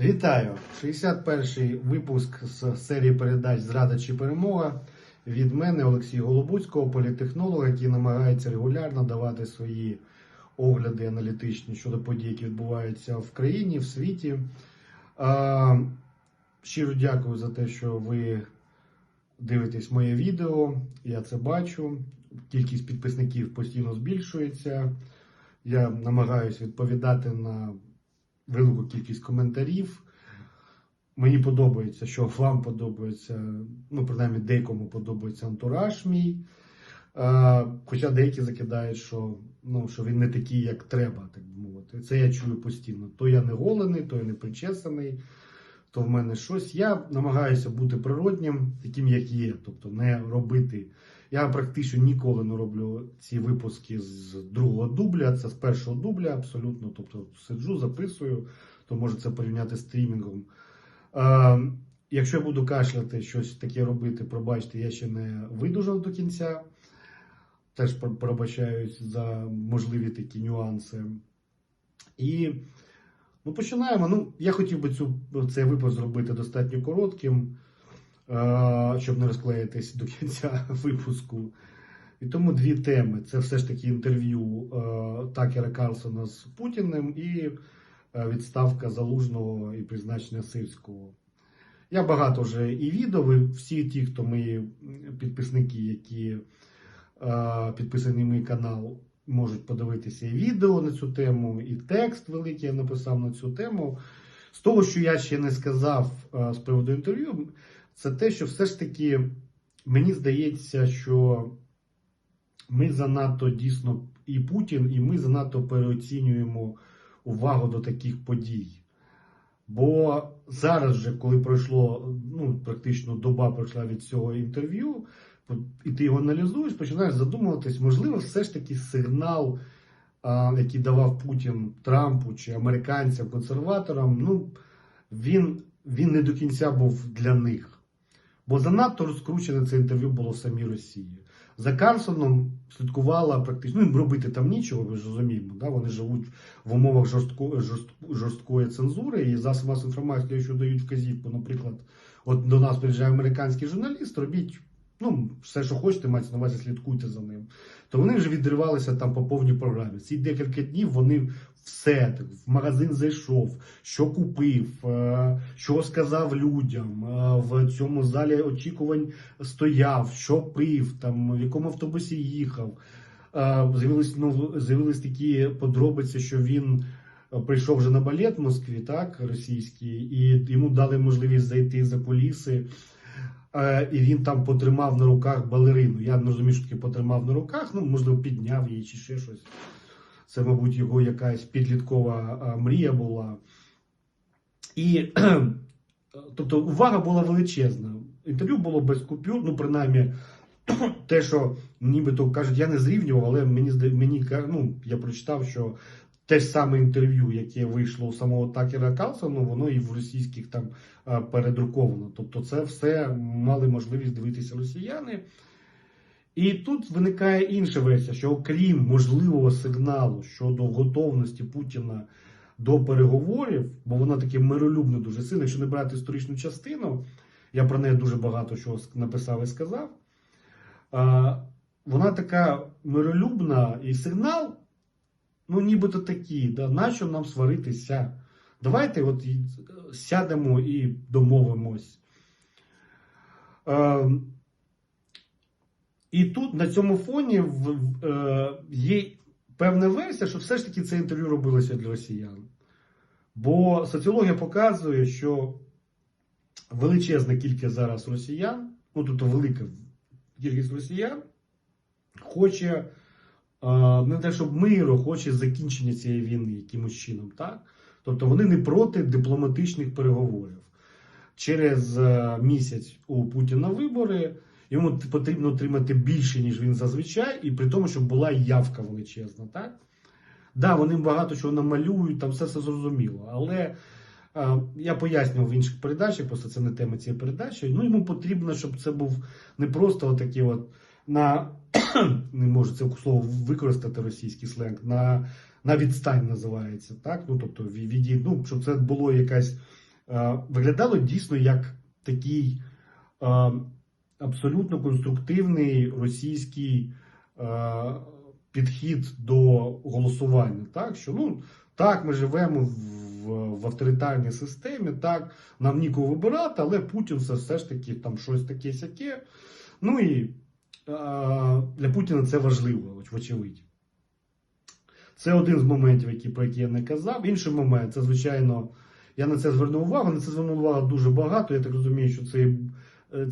Вітаю! 61-й випуск з серії передач Зрада чи перемога від мене Олексія Голобуцького, політехнолога, який намагається регулярно давати свої огляди аналітичні щодо подій, які відбуваються в країні, в світі. Щиро дякую за те, що ви дивитесь моє відео. Я це бачу. Кількість підписників постійно збільшується. Я намагаюся відповідати на велику кількість коментарів. Мені подобається, що вам подобається, ну, принаймні, деякому подобається антураж мій. Е, хоча деякі закидають, що, ну, що він не такий, як треба, так би мовити. Це я чую постійно. То я не голений, то я не причесаний, то в мене щось. Я намагаюся бути природнім, таким, як є, тобто не робити. Я практично ніколи не роблю ці випуски з другого дубля, це з першого дубля, абсолютно. Тобто сиджу, записую, то може це порівняти з стрімінгом. Е, якщо я буду кашляти, щось таке робити, пробачте, я ще не видужав до кінця. Теж про- пробачаюсь за можливі такі нюанси. І ну, починаємо. Ну, я хотів би цю, цей випуск зробити достатньо коротким, щоб не розклеїтись до кінця випуску. І тому дві теми: це все ж таки інтерв'ю е, Такера Карлсона з Путіним і е, відставка Залужного і призначення Сирського. Я багато вже і відео, ви всі ті, хто мої підписники, які е, підписані мій канал, можуть подивитися і відео на цю тему, і текст великий я написав на цю тему. З того, що я ще не сказав е, з приводу інтерв'ю, це те, що все ж таки мені здається, що ми занадто дійсно і Путін, і ми занадто переоцінюємо увагу до таких подій. Бо зараз, же, коли пройшло, ну, практично доба пройшла від цього інтерв'ю, і ти його аналізуєш, починаєш задумуватись, можливо, все ж таки сигнал, який давав Путін Трампу чи американцям, консерваторам, ну, він, він не до кінця був для них. Бо занадто розкручене це інтерв'ю було в самій Росії. За Карлсоном слідкувала практично, ну їм робити там нічого, ви ж розуміємо. Да? Вони живуть в умовах жорстко, жорст, жорсткої цензури і засоби масової інформації, що дають вказівку, наприклад, от до нас приїжджає американський журналіст, робіть ну, все, що хочете, мається на увазі, слідкуйте за ним. То вони вже відривалися там по повній програмі. Ці декілька днів вони все в магазин зайшов, що купив, е, що сказав людям, е, в цьому залі очікувань стояв, що пив, там, в якому автобусі їхав. Е, З'явились, ну, з'явились такі подробиці, що він прийшов вже на балет в Москві, так, російський, і йому дали можливість зайти за куліси. Е, І він там потримав на руках балерину. Я не розумію, що таке потримав на руках, ну, можливо, підняв її чи ще щось. Це, мабуть, його якась підліткова мрія була. І, тобто, увага була величезна. Інтерв'ю було без купюр, ну, принаймні, те, що нібито кажуть, я не зрівнював, але мені мені ну, я прочитав, що те ж саме інтерв'ю, яке вийшло у самого Такера Калсону, воно і в російських там передруковано. Тобто, це все мали можливість дивитися росіяни. І тут виникає інша версія, що окрім можливого сигналу щодо готовності Путіна до переговорів, бо вона таке миролюбне дуже сильно, якщо не брати історичну частину, я про неї дуже багато чого написав і сказав. Вона така миролюбна і сигнал, ну нібито такий, да, нащо нам сваритися? Давайте от сядемо і домовимось. І тут на цьому фоні в, е, є певна версія, що все ж таки це інтерв'ю робилося для росіян. Бо соціологія показує, що величезна кількість зараз росіян, ну тобто велика кількість росіян, хоче е, не те, щоб миру, хоче закінчення цієї війни якимось чином. Так? Тобто вони не проти дипломатичних переговорів. Через е, місяць у Путіна вибори. Йому потрібно отримати більше, ніж він зазвичай, і при тому, щоб була явка величезна. Так, да, вони багато чого намалюють, там все це зрозуміло. Але е, я пояснював в інших передачах, просто це не тема цієї передачі. Ну, йому потрібно, щоб це був не просто отакий от на не можу це слово використати російський сленг, на, на відстань називається. Так? Ну, тобто, від, ну, щоб це було якась виглядало дійсно як такий е, абсолютно конструктивний російський е, підхід до голосування. Так, що ну так, ми живемо в, в авторитарній системі, так, нам нікого вибирати, але Путін це все ж таки там щось таке сяке. Ну і е, для Путіна це важливо, вочевидь. Це один з моментів, які, про які я не казав. Інший момент, це, звичайно, я на це звернув увагу. На це звернув увагу дуже багато. Я так розумію, що це,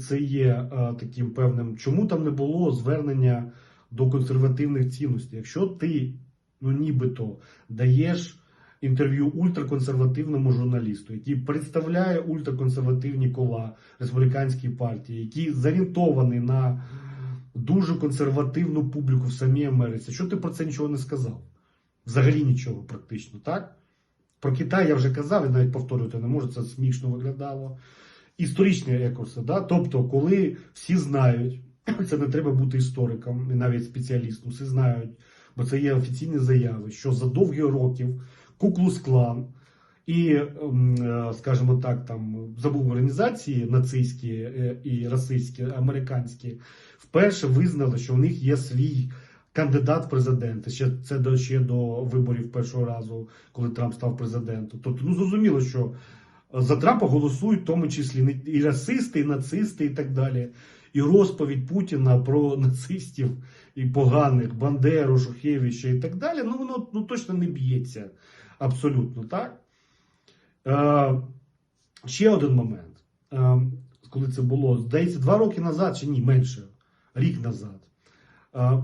це є е, таким певним, чому там не було звернення до консервативних цінностей. Якщо ти, ну нібито, даєш інтерв'ю ультраконсервативному журналісту, який представляє ультраконсервативні кола республіканській партії, який зорієнтований на дуже консервативну публіку в самій Америці. Що ти про це нічого не сказав? Взагалі нічого практично, так? Про Китай я вже казав, і навіть повторювати не можу, це смішно виглядало. Історичні екурси, да? тобто, коли всі знають, це не треба бути істориком і навіть спеціалістом, всі знають, бо це є офіційні заяви, що за довгі років Куклус Клан і, ем, е, скажімо так, там забув організації нацистські е, і расистські, американські, вперше визнали, що в них є свій кандидат в президенти. Ще це до ще до виборів першого разу, коли Трамп став президентом. Тобто, ну зрозуміло, що за Трампа голосують в тому числі і расисти, і нацисти, і так далі. І розповідь Путіна про нацистів і поганих, Бандеру, Шухевича і так далі, ну воно ну, точно не б'ється. Абсолютно так. Е, ще один момент. Е, коли це було, здається, два роки назад чи ні, менше, рік назад. Е,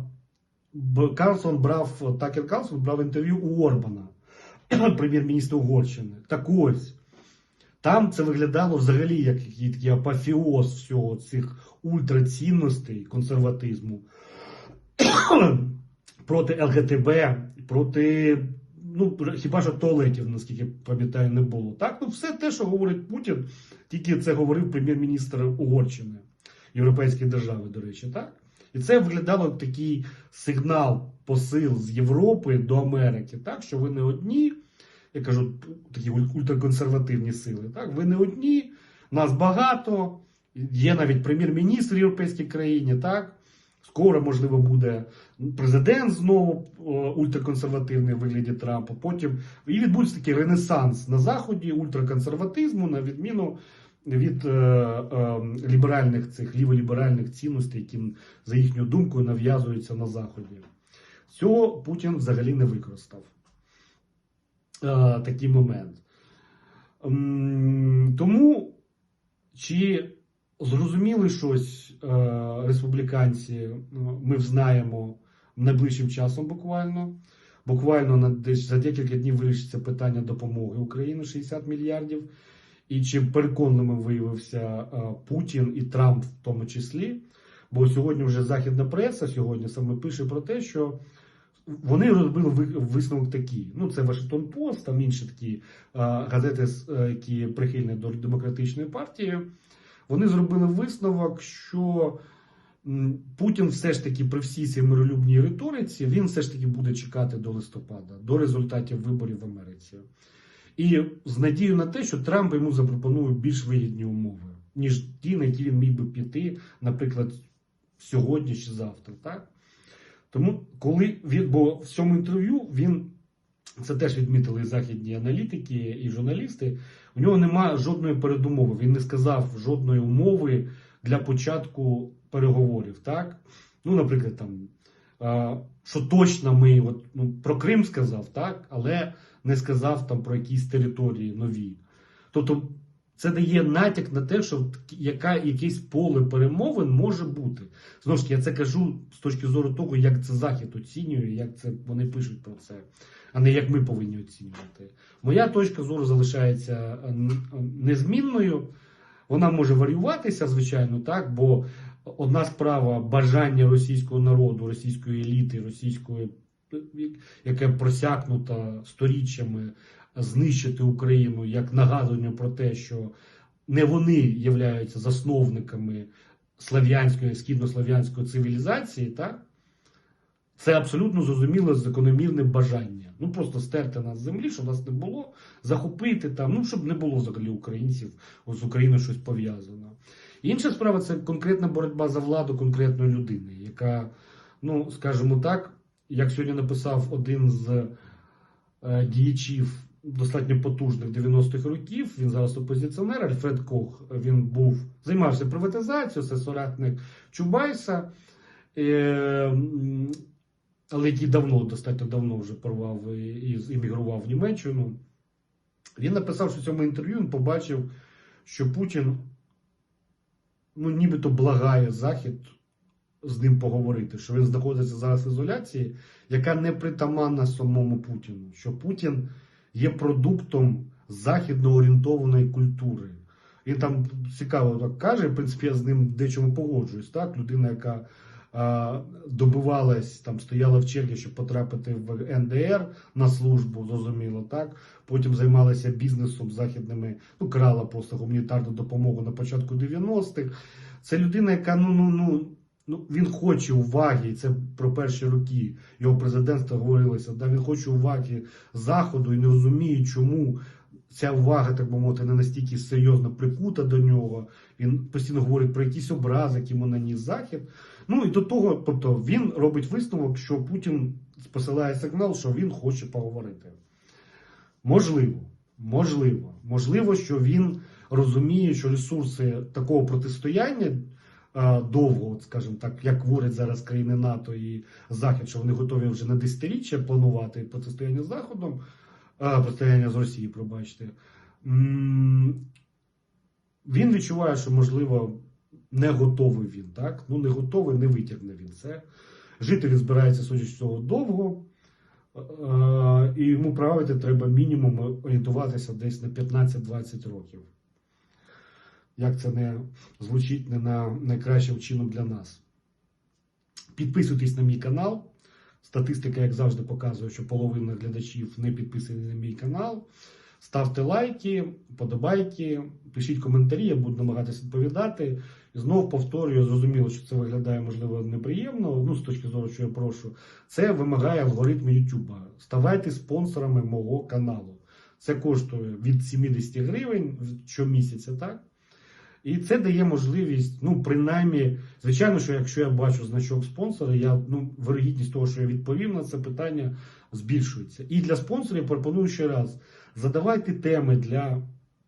Карлсон брав, Такер Карлсон брав інтерв'ю у Орбана, прем'єр-міністра Угорщини. Так ось. Там це виглядало взагалі як такий апофеоз всього цих ультрацінностей консерватизму проти ЛГТБ, проти. Ну, хіба що туалетів, наскільки пам'ятаю, не було. Так, ну все те, що говорить Путін, тільки це говорив прем'єр-міністр Угорщини, Європейської держави, до речі, так? І це виглядало такий сигнал, посил з Європи до Америки, так, що ви не одні, я кажу, такі ультраконсервативні сили. Так? Ви не одні, нас багато, є навіть прем'єр-міністр європейській країні, так? Скоро, можливо, буде президент знову ультраконсервативний в вигляді Трампа. Потім і відбудеться такий ренесанс на Заході ультраконсерватизму, на відміну від е, е, ліберальних цих ліволіберальних цінностей, які, за їхньою думкою, нав'язуються на Заході. Цього Путін взагалі не використав. Е, такий момент. М, Тому чи зрозуміли щось е, республіканці, ну, ми знаємо найближчим часом буквально. Буквально на за декілька днів вирішиться питання допомоги Україні 60 мільярдів. І чи переконливим виявився е, Путін і Трамп в тому числі. Бо сьогодні вже західна преса сьогодні саме пише про те, що вони робили висновок такий. Ну, це Вашингтон Пост, там інші такі газети, е, які прихильні до демократичної партії. Вони зробили висновок, що Путін все ж таки при всій цій миролюбній риториці він все ж таки буде чекати до листопада, до результатів виборів в Америці. І з надією на те, що Трамп йому запропонує більш вигідні умови, ніж ті, на які він міг би піти, наприклад, сьогодні чи завтра. Так? Тому, коли він, бо в цьому інтерв'ю він це теж відмітили західні аналітики і журналісти. У нього немає жодної передумови. Він не сказав жодної умови для початку переговорів. Так? Ну, наприклад, там, що точно ми от, ну, про Крим сказав, так, але не сказав там про якісь території нові. Тобто, це дає натяк на те, що яка, якесь поле перемовин може бути. Знову ж таки, я це кажу з точки зору того, як це Захід оцінює, як це вони пишуть про це, а не як ми повинні оцінювати. Моя точка зору залишається е, незмінною. Вона може варіюватися, звичайно, так, бо одна справа бажання російського народу, російської еліти, російської, яке просякнута сторіччями, знищити Україну як нагадування про те, що не вони являються засновниками слав'янської, східнослав'янської цивілізації, так? Це абсолютно зрозуміло закономірне бажання. Ну просто стерти нас з землі, щоб нас не було, захопити там, ну щоб не було взагалі українців з Україною щось пов'язано. Інша справа це конкретна боротьба за владу конкретної людини, яка, ну скажімо так, як сьогодні написав один з е, діячів достатньо потужних 90-х років, він зараз опозиціонер, Альфред Кох, він був, займався приватизацією, це соратник Чубайса. Е, але який давно, достатньо давно вже порвав і, іммігрував в Німеччину. Він написав, що в цьому інтерв'ю він побачив, що Путін ну, нібито благає Захід з ним поговорити, що він знаходиться зараз в ізоляції, яка не притаманна самому Путіну, що Путін є продуктом західно орієнтованої культури. Він там цікаво так каже, в принципі, я з ним дечому погоджуюсь. Так? Людина, яка а, добивалась, там стояла в черзі, щоб потрапити в НДР на службу, зрозуміло, так. Потім займалася бізнесом західними, ну, крала просто гуманітарну допомогу на початку 90-х. Це людина, яка ну, ну, ну, ну, він хоче уваги, і це про перші роки його президентства говорилося. Да, він хоче уваги Заходу і не розуміє, чому ця увага, так би мовити, не настільки серйозно прикута до нього. Він постійно говорить про якісь образи, які наніс Захід. Ну і до того, тобто він робить висновок, що Путін посилає сигнал, що він хоче поговорити. Можливо, можливо, можливо, що він розуміє, що ресурси такого протистояння довго, от, скажімо так, як говорять зараз країни НАТО і Захід, що вони готові вже на десятиріччя планувати протистояння з Заходом, протистояння з Росією, пробачте. Він відчуває, що можливо не готовий він, так? Ну, не готовий, не витягне він це. Жити він збирається, судячи цього, довго. Е, І йому правити треба мінімум орієнтуватися десь на 15-20 років. Як це не звучить не на найкращим чином для нас. Підписуйтесь на мій канал. Статистика, як завжди, показує, що половина глядачів не підписані на мій канал. Ставте лайки, подобайки, пишіть коментарі, я буду намагатися відповідати. І знову повторюю, зрозуміло, що це виглядає, можливо, неприємно. Ну, з точки зору, що я прошу, це вимагає алгоритм Ютуба. Ставайте спонсорами мого каналу. Це коштує від 70 гривень щомісяця, так? І це дає можливість, ну, принаймні, звичайно, що якщо я бачу значок спонсора, я, ну, вирогідність того, що я відповім на це питання, збільшується. І для спонсорів пропоную ще раз: задавайте теми для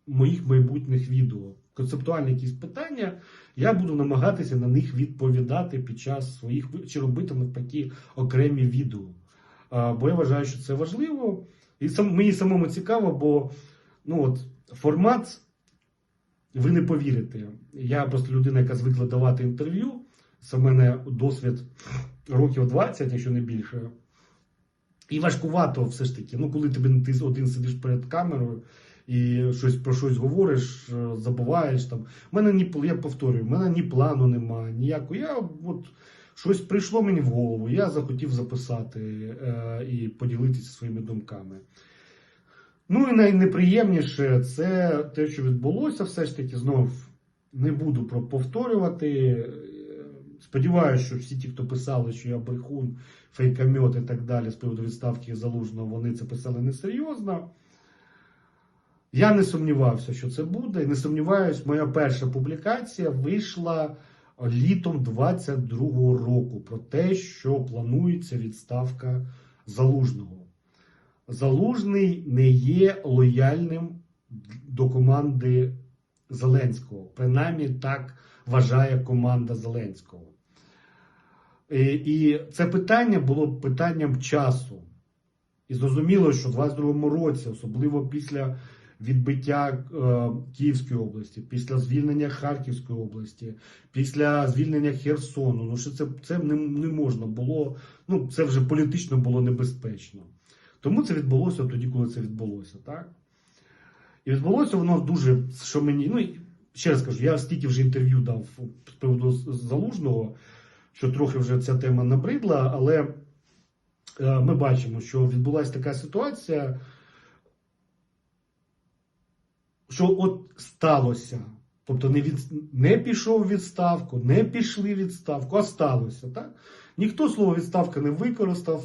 моїх майбутніх відео. Концептуальні якісь питання, я буду намагатися на них відповідати під час своїх чи робити навпаки окремі відео. Бо я вважаю, що це важливо. І сам, мені самому цікаво, бо ну, от, формат, ви не повірите. Я просто людина, яка звикла давати інтерв'ю. Це в мене досвід років 20, якщо не більше. І важкувато все ж таки. Ну, коли тебе ти один сидиш перед камерою і щось про щось говориш, е, забуваєш там. У мене ні я повторюю, в мене ні плану немає, ніякого. Я от щось прийшло мені в голову, я захотів записати е, і поділитися своїми думками. Ну і найнеприємніше це те, що відбулося, все ж таки, знов не буду повторювати. Сподіваюся, що всі ті, хто писали, що я брехун, фейкамьот і так далі з приводу відставки залужного, вони це писали несерйозно. Я не сумнівався, що це буде. Не сумніваюсь, моя перша публікація вийшла літом 22-го року про те, що планується відставка залужного. Залужний не є лояльним до команди Зеленського. Принаймні так вважає команда Зеленського. І, і це питання було питанням часу. І зрозуміло, що в 22-му році, особливо після відбиття е, Київської області, після звільнення Харківської області, після звільнення Херсону, ну що це, це не, не можна було, ну це вже політично було небезпечно. Тому це відбулося тоді, коли це відбулося, так? І відбулося воно дуже, що мені. Ну, ще раз кажу, я стільки вже інтерв'ю дав з приводу залужного, що трохи вже ця тема набридла, але е, ми бачимо, що відбулася така ситуація, що от сталося. Тобто не, від, не пішов відставку, не пішли відставку, а сталося. Так? Ніхто слово відставка не використав,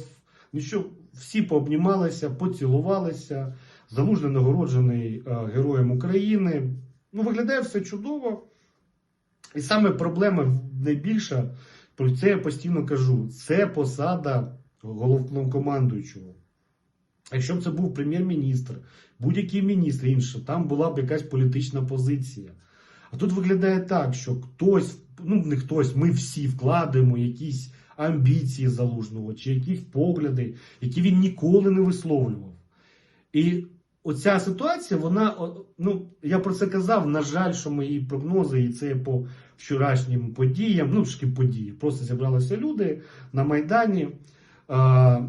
нічого, всі пообнімалися, поцілувалися. Залужний нагороджений е, Героєм України. Ну, виглядає все чудово. І саме проблема найбільша, про це я постійно кажу: це посада головнокомандуючого. Якщо б це був прем'єр-міністр, будь-який міністр інший, там була б якась політична позиція. А тут виглядає так, що хтось, ну не хтось, ми всі вкладаємо якісь амбіції залужного чи якісь погляди, які він ніколи не висловлював. І оця ситуація, вона, ну я про це казав. На жаль, що мої прогнози, і це по вчорашнім подіям, ну таки події. Просто зібралися люди на Майдані. А,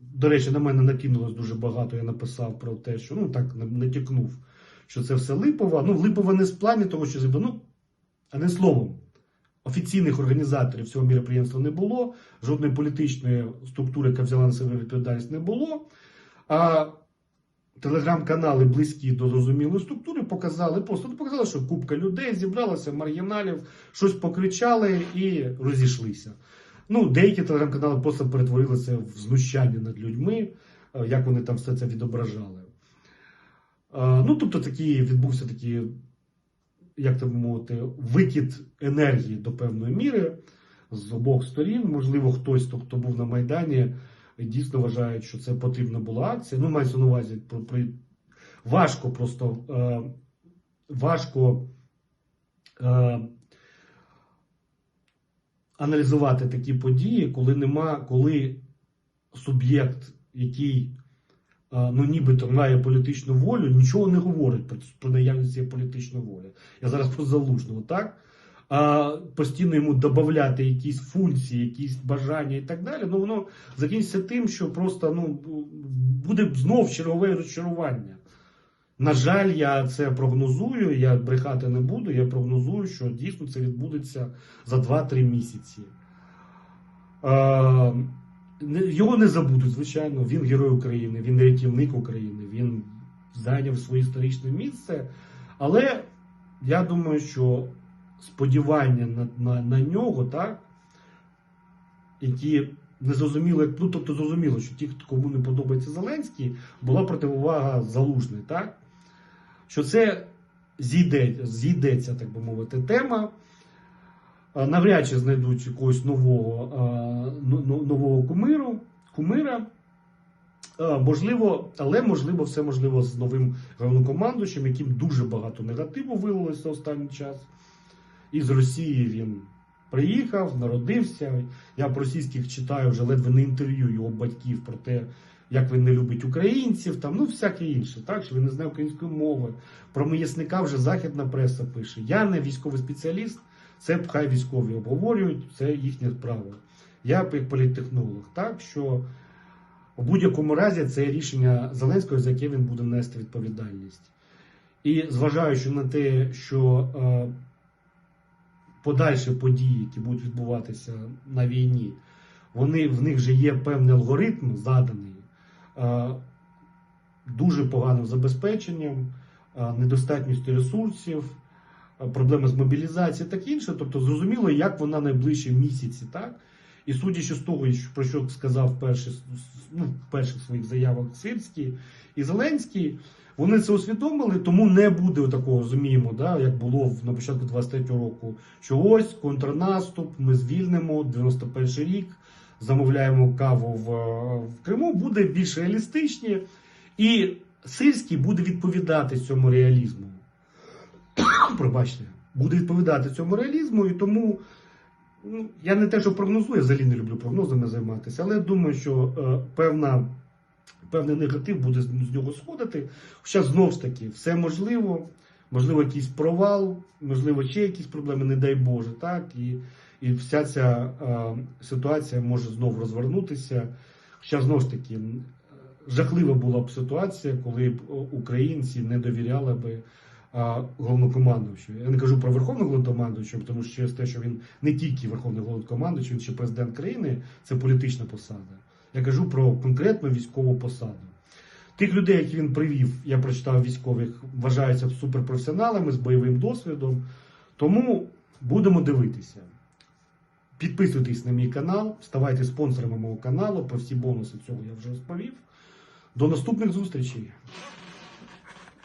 до речі, на мене накинулось дуже багато. Я написав про те, що ну так натякнув, що це все липова. Ну, липова не з плані того, що ну, а не словом. Офіційних організаторів цього міроприємства не було, жодної політичної структури, яка взяла на себе відповідальність, не було. А телеграм-канали близькі до зрозумілої структури показали, просто показали, що купка людей зібралася, маргіналів, щось покричали і розійшлися. Ну, деякі телеграм-канали просто перетворилися в знущання над людьми, е, як вони там все це відображали. Е, Ну, тобто, такий відбувся такий, як би мовити, викид енергії до певної міри з обох сторін. Можливо, хтось, хто хто був на Майдані, дійсно вважає, що це потрібна була акція. Ну, мається на увазі, про, важко просто е, важко. Е, аналізувати такі події, коли нема, коли суб'єкт, який ну нібито має політичну волю, нічого не говорить про, про наявність цієї політичної волі. Я зараз про залужного, так? А постійно йому додати якісь функції, якісь бажання і так далі. Ну воно закінчиться тим, що просто ну буде знов чергове розчарування. На жаль, я це прогнозую, я брехати не буду. Я прогнозую, що дійсно це відбудеться за 2-3 місяці. Е, Його не забудуть, звичайно. Він герой України, він рятівник України, він зайняв своє історичне місце. Але я думаю, що сподівання на, на, на нього, так, які не зрозуміли, ну тобто зрозуміло, що ті, кому не подобається Зеленський, була противовага залужний, так? Що це зійде, зійдеться, так би мовити, тема. А, Навряд чи знайдуть якогось нового, а, ну- ну- нового кумиру, кумира. Можливо, але можливо, все можливо з новим головнокомандуючим, яким дуже багато негативу вилилося останній час. Із Росії він приїхав, народився. Я про російських читаю вже ледве не інтерв'ю його батьків про те, як він не любить українців, там, ну всяке інше, так, що він не знає української мови. Про миясника вже західна преса пише. Я не військовий спеціаліст, це хай військові обговорюють, це їхнє право. Я як політтехнолог, так що в будь-якому разі це рішення Зеленського, за яке він буде нести відповідальність. І зважаючи на те, що е, подальші події, які будуть відбуватися на війні, вони, в них вже є певний алгоритм заданий е, дуже поганим забезпеченням, е, недостатністю ресурсів, проблеми з мобілізацією, так інше. Тобто, зрозуміло, як вона найближчі місяці, так? І судячи з того, про що сказав перший, ну, в перших своїх заявах Сирський і Зеленський, вони це усвідомили, тому не буде такого, розуміємо, да, як було на початку 23-го року. Що ось контрнаступ, ми звільнимо 91 рік, замовляємо каву в, в Криму, буде більш реалістичні. І Сирський буде відповідати цьому реалізму. Пробачте, буде відповідати цьому реалізму, і тому ну, я не те, що прогнозую, я взагалі не люблю прогнозами займатися, але я думаю, що е, певна, певний негатив буде з, з нього сходити. Хоча знову ж таки, все можливо, можливо, якийсь провал, можливо, ще якісь проблеми, не дай Боже, так, і, і вся ця е, ситуація може знову розвернутися. Хоча знову ж таки, жахлива була б ситуація, коли б українці не довіряли би а, головнокомандуючу. Я не кажу про верховного головнокомандуючого, тому що через те, що він не тільки верховний головнокомандуючий, він ще президент країни, це політична посада. Я кажу про конкретну військову посаду. Тих людей, які він привів, я прочитав військових, вважаються суперпрофесіоналами з бойовим досвідом. Тому будемо дивитися. Підписуйтесь на мій канал, ставайте спонсорами мого каналу. Про всі бонуси цього я вже розповів. До наступних зустрічей!